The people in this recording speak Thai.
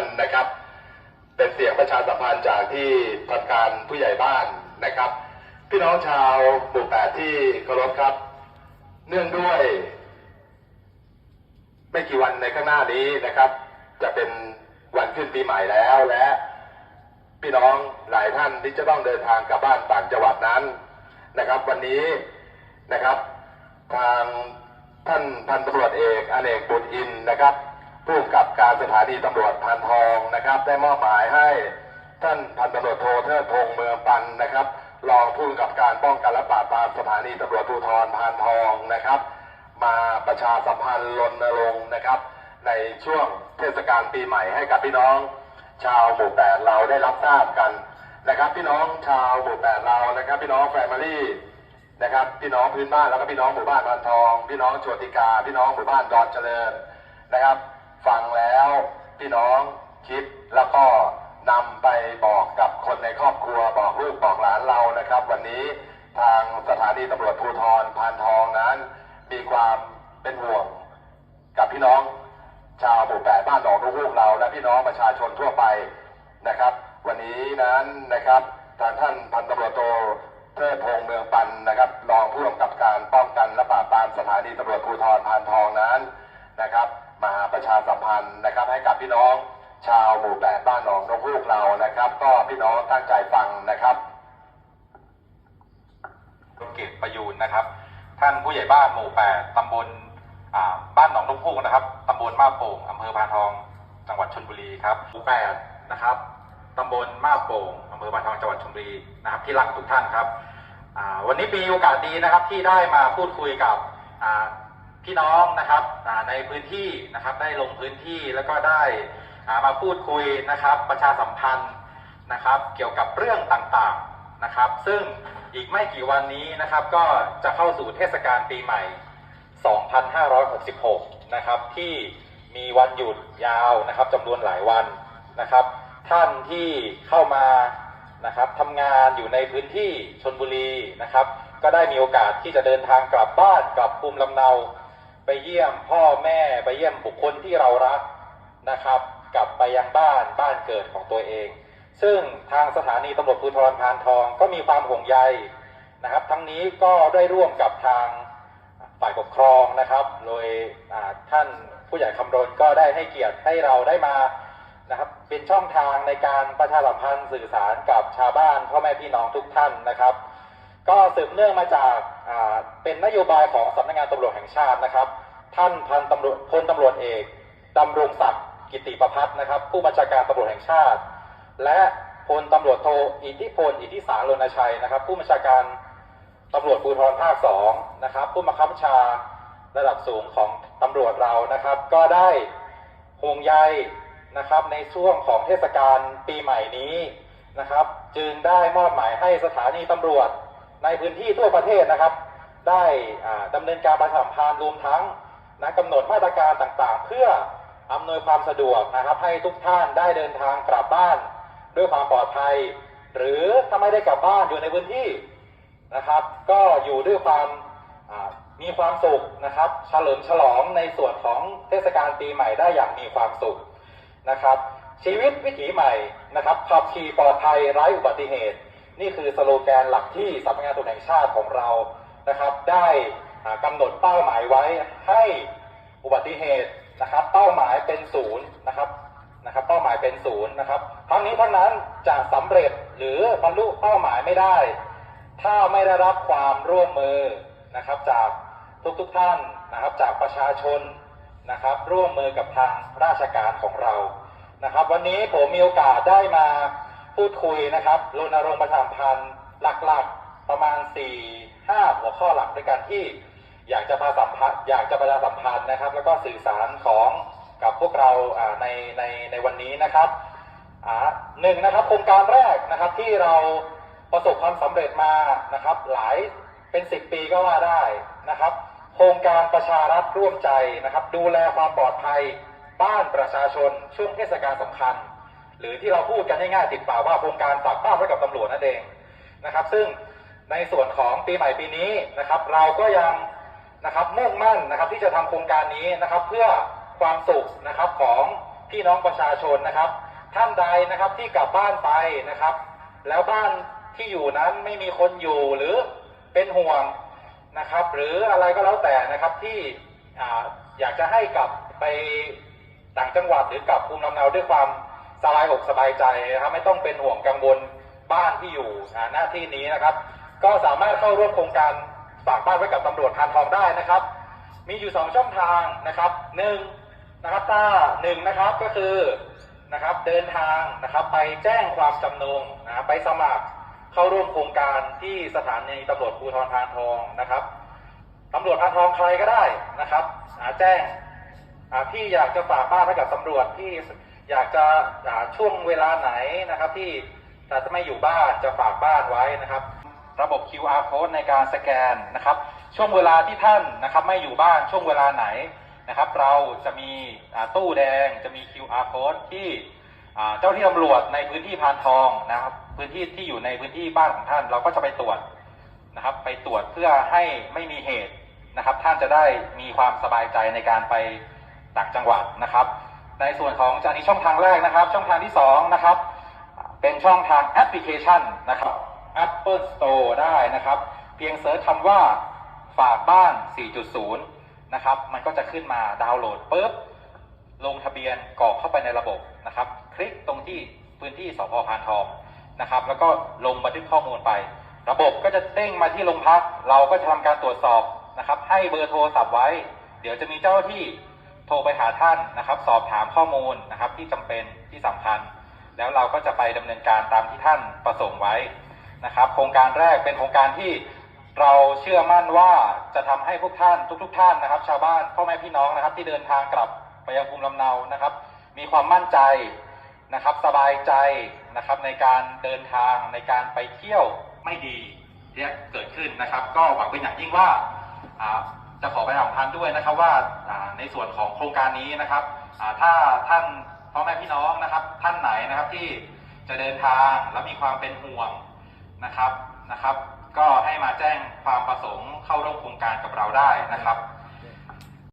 านนะครับ เป็นเสียงประชาสัมพันธ์จากที่ทำการผู้ใหญ่บ้านนะครับ พี่น้องชาวหมู่แปดที่เคารพครับ เนื่องด้วย ไม่กี่วันในข้างหน้านี้นะครับ จะเป็นวันขึ้นปีใหม่แล้วและพี่น้องหลายท่านที่จะต้องเดินทางกลับบ้านต่างจังหวัดนั้นนะครับ วันนี้นะครับ ทางท่านพันตำรวจเอกอเนกบุตรอินนะครับ ผู้กำกับการสถานีตำรวจพานทองนะครับ ได้มอบหมายให้ท่านพันตำรวจโทเทิดพงษ์เมืองปันนะครับรองผู้กับการป้องกันและปราบปรามสถานีตำรวจภูธรพานทองนะครับ มาประชาสัมพันธ์รณรงค์นะครับ ในช่วงเทศกาลปีใหม่ให้กับพี่น้อง ชาวหมู่แปดเราได้รับทราบกันนะครับ พี่น้องชาวหมู่แปดเรานะครับ พี่น้องแฟมิลี่นะครับ พี่น้องพื้นบ้านแล้วก็พี่น้องหมู่บ้านบานทอง พี่น้องโชติกา พี่น้องหมู่บ้านดอนเจริญนะครับ ฟังแล้วพี่น้องคิดแล้วก็นำไปบอกกับคนในครอบครัวบอกลูกบอกหลานเรานะครับ วันนี้ทางสถานีตำรวจภูธรพานทองนั้น มีความเป็นห่วงกับพี่น้อง ชาวหมู่แปดบ้านหนองลูกฮูกเราและพี่น้องประชาชนทั่วไปนะครับ วันนี้นั้นนะครับทางท่านพันตำรวจโทเทิดพงษ์เมืองปันนะครับรองผู้กำกับการป้องกันและปราบปรามสถานีตำรวจภูธรพานทองนั้น นะครับ มาประชาสัมพันธ์นะครับ ให้กับพี่น้องชาวหมู่แปดบ้านหนองนกฮูกเรานะครับ ก็พี่น้องตั้งใจฟังนะครับคุณเกตประยูนนะครับ ท่านผู้ใหญ่บ้านหมู่แปดตำบลบ้านหนองนกพูกนะครับตำบลมาโป่งอำเภอพานทอง จังหวัดชลบุรีครับหมู่แปดนะครับตำบลมาโป่งอำเภอพานทองจังหวัดชลบุรีนะครับที่รักทุกท่านครับวันนี้มีโอกาสดีนะครับที่ได้มาพูดคุยกับ พี่น้องนะครับในพื้นที่นะครับได้ลงพื้นที่แล้วก็ได้มาพูดคุยนะครับ ประชาสัมพันธ์นะครับ เกี่ยวกับเรื่องต่างๆนะครับ ซึ่งอีกไม่กี่วันนี้นะครับ ก็จะเข้าสู่เทศกาลปีใหม่ 2566 นะครับ ที่มีวันหยุดยาวนะครับจำนวนหลายวันนะครับ ท่านที่เข้ามานะครับทำงานอยู่ในพื้นที่ชนบุรีนะครับ ก็ได้มีโอกาสที่จะเดินทางกลับบ้านกลับภูมิลำเนา ไปเยี่ยมพ่อแม่ไปเยี่ยมบุคคลที่เรารักนะครับ กลับไปยังบ้านบ้านเกิดของตัวเอง ซึ่งทางสถานีตำรวจภูธรพานทองก็มีความห่วงใยนะครับ ทั้งนี้ก็ได้ร่วมกับทางฝ่ายปกครองนะครับ โดยท่านผู้ใหญ่คำรณก็ได้ให้เกียรติให้เราได้มานะครับ เป็นช่องทางในการประชาสัมพันธ์สื่อสารกับชาวบ้านพ่อแม่พี่น้องทุกท่านนะครับ ก็สืบเนื่องมาจากเป็นนโยบายของสำนักงานตำรวจแห่งชาตินะครับ ท่านพันตำรวจพลตำรวจเอกดำรงศักดิ์กิติประพัฒน์นะครับ ผู้บัญชาการตำรวจแห่งชาติ และพลตำรวจโทอิทธิพลอิทธิสารรณชัยนะครับ ผู้บัญชาการตำรวจภูธรภาคสองนะครับ ผู้บังคับบัญชาระดับสูงของตำรวจเรานะครับ ก็ได้ห่วงใยนะครับในช่วงของเทศกาลปีใหม่นี้นะครับ จึงได้มอบหมายให้สถานีตำรวจในพื้นที่ทั่วประเทศนะครับ ได้ดำเนินการประชาสัมพันธ์รวมทั้ง นะกำหนดมาตรการต่างๆ เพื่ออำนวยความสะดวกนะครับ ให้ทุกท่านได้เดินทางกลับบ้าน ด้วยความปลอดภัย หรือถ้าไม่ได้กลับบ้านอยู่ในพื้นที่นะครับ ก็อยู่ด้วยความมีความสุขนะครับเฉลิมฉลองในส่วนของเทศกาลปีใหม่ได้อย่างมีความสุขนะครับ ชีวิตวิถีใหม่นะครับขับขี่ปลอดภัยไร้อุบัติเหตุ นี่คือสโลแกนหลักที่สำนักงานตำรวจแห่งชาติของเรานะครับ ได้ อ่ากำหนดเป้าหมายไว้ให้อุบัติเหตุนะครับ เป้าหมายเป็นศูนย์นะครับนะครับ เป้าหมายเป็นศูนย์นะครับทั้งนี้ทั้งนั้นจะสำเร็จหรือบรรลุเป้าหมายไม่ได้ ถ้าไม่ได้รับความร่วมมือนะครับ จากทุกๆทท่านนะครับ จากประชาชนนะครับ ร่วมมือกับทางราชการของเรานะครับ วันนี้ผมมีโอกาสได้มาพูดคุยนะครับรณรงค์ประชาพันธ์หลักๆประมาณ4 5หัวข้อหลักด้วยกันที่ อยากจะประชาสัมพันธ์อยากจะประชาสัมพันธ์นะครับ แล้วก็สื่อสารของกับพวกเราในในในวันนี้นะครับอ่าหนึ่งนะครับโครงการแรกนะครับที่เราประสบความสำเร็จมานะครับ หลายเป็นสิบปีก็ว่าได้นะครับ โครงการประชารัฐร่วมใจนะครับ ดูแลความปลอดภัยบ้านประชาชนช่วงเทศกาลสำคัญ หรือที่เราพูดกันง่ายๆติดปากว่าโครงการฝากบ้านไว้กับตำรวจนั่นเองนะครับ ซึ่งในส่วนของปีใหม่ปีนี้นะครับ เราก็ยัง นะครับมุ่งมั่นนะครับที่จะทำโครงการนี้นะครับเพื่อความสุขนะครับของพี่น้องประชาชนนะครับ ท่านใดนะครับที่กลับบ้านไปนะครับ แล้วบ้านที่อยู่นั้นไม่มีคนอยู่หรือเป็นห่วงนะครับ หรืออะไรก็แล้วแต่นะครับที่ออยากจะให้กลับไปต่างจังหวัดหรือกลับภูมิลำเนาด้วยความสบายอกสบายใจนะครับไม่ต้องเป็นห่วงกังวลบ้านที่อยู่หน้าที่นี้นะครับ ก็สามารถเข้าร่วมโครงการ ฝากบ้านไว้กับตำรวจพานทองได้นะครับ มีอยู่สองช่องทางนะครับหนึ่งนะครับถ้าหนึ่งนะครับก็คือนะครับเดินทางนะครับไปแจ้งความจำนงนะไปสมัครเข้าร่วมโครงการที่สถานีตำรวจภูธรพานทองนะครับตำรวจพานทองใครก็ได้นะครับอาแจ้งอาพี่อยากจะฝากบ้านไว้กับตำรวจที่อยากจะช่วงเวลาไหนนะครับ ที่จะไม่อยู่บ้านจะฝากบ้านไว้นะครับ ระบบ QR code ในการสแกนนะครับ ช่วงเวลาที่ท่านนะครับไม่อยู่บ้านช่วงเวลาไหนนะครับ เราจะมีตู้แดงจะมี QR code ที่เจ้าที่ตำรวจในพื้นที่พานทองนะครับ พื้นที่ที่อยู่ในพื้นที่บ้านของท่าน เราก็จะไปตรวจนะครับ ไปตรวจเพื่อให้ไม่มีเหตุนะครับ ท่านจะได้มีความสบายใจในการไปต่างจังหวัดนะครับ ในส่วนของจากนี้ช่องทางแรกนะครับ ช่องทางที่สองนะครับเป็นช่องทางแอปพลิเคชันนะครับ Apple Store ได้นะครับ เพียงเซิร์ชคำว่าฝากบ้าน 4.0 นะครับ มันก็จะขึ้นมาดาวน์โหลดปุ๊บ ลงทะเบียนกรอกเข้าไปในระบบนะครับ คลิกตรงที่พื้นที่สพพานทองนะครับ แล้วก็ลงบันทึกข้อมูลไป ระบบก็จะเด้งมาที่โรงพัก เราก็จะทำการตรวจสอบนะครับ ให้เบอร์โทรศัพท์ไว้ เดี๋ยวจะมีเจ้าหน้าที่โทรไปหาท่านนะครับ สอบถามข้อมูลนะครับที่จำเป็นที่สำคัญ แล้วเราก็จะไปดำเนินการตามที่ท่านประสงค์ไว้ นะครับ โครงการแรกเป็นโครงการที่เราเชื่อมั่นว่าจะทำให้พวกท่านทุกๆท่านนะครับ ชาวบ้านพ่อแม่พี่น้องนะครับ ที่เดินทางกลับไปยังภูมิลำเนานะครับ มีความมั่นใจนะครับ สบายใจนะครับ ในการเดินทางในการไปเที่ยวไม่ดีที่เกิดขึ้นนะครับ ก็หวังเป็นอย่างยิ่งว่าจะขอไปถามพันธ์ด้วยนะครับว่าในส่วนของโครงการนี้นะครับถ้าท่านพ่อแม่พี่น้องนะครับ ท่านไหนนะครับที่จะเดินทางแล้วมีความเป็นห่วง นะครับนะครับ ก็ให้มาแจ้งความประสงค์เข้าร่วมโครงการกับเราได้นะครับ